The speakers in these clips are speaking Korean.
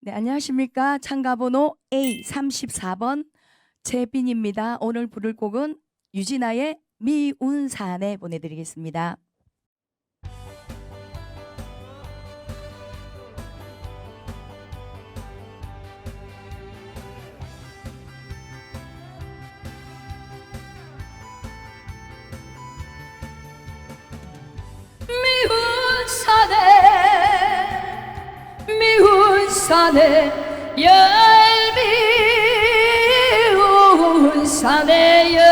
네, 안녕하십니까. 참가번호 A34번 재빈입니다. 오늘 부를 곡은 유진아의 미운산에 보내드리겠습니다. 산에 열미운산에 열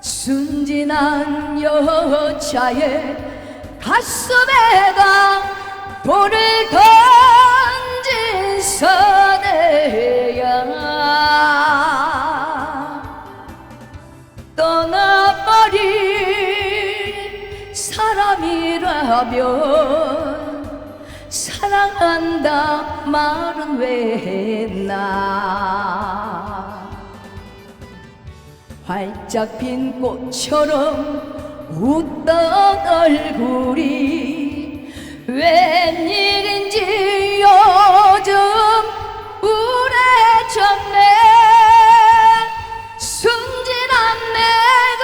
순진한 여자의 가슴에다 돌을 던진 사내야. 떠나버린 사람이라면 사랑한다 말은 왜 했나? 활짝 핀 꽃처럼 웃던 얼굴이 웬일인지 요즘 우울해졌네. 순진한 내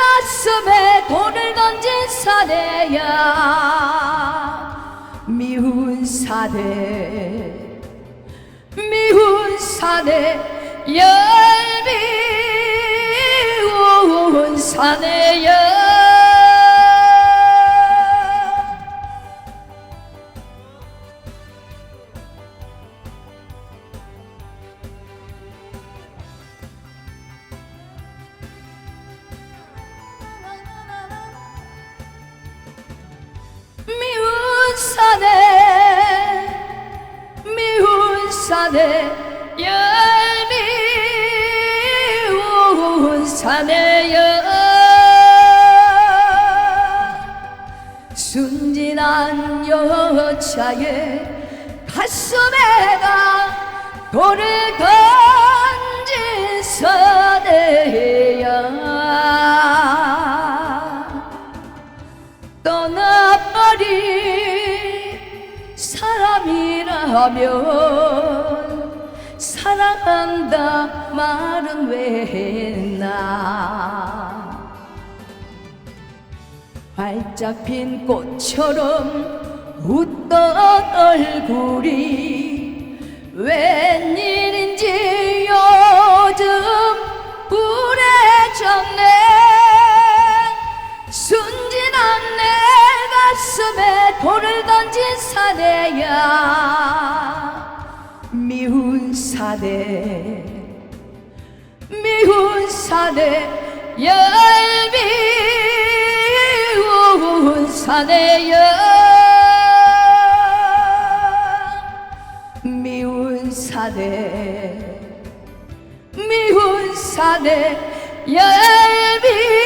가슴에 돌을 던진 사내야 사내 미운 사내 열미운 사내야 미운 사내 사내 열미운 사내여. 순진한 여자의 가슴에다 돌을 던진 사내야 떠나버린 사람이라면 사랑한다 말은 왜 했나? 활짝 핀 꽃처럼 웃던 얼굴이 웬일인지 요즘 우울해졌네. 순진한 내 가슴에 돌을 던진 사내야. 미운 사내 미운 사내 열미운 사내야. 미운 사내 미운 사내 열미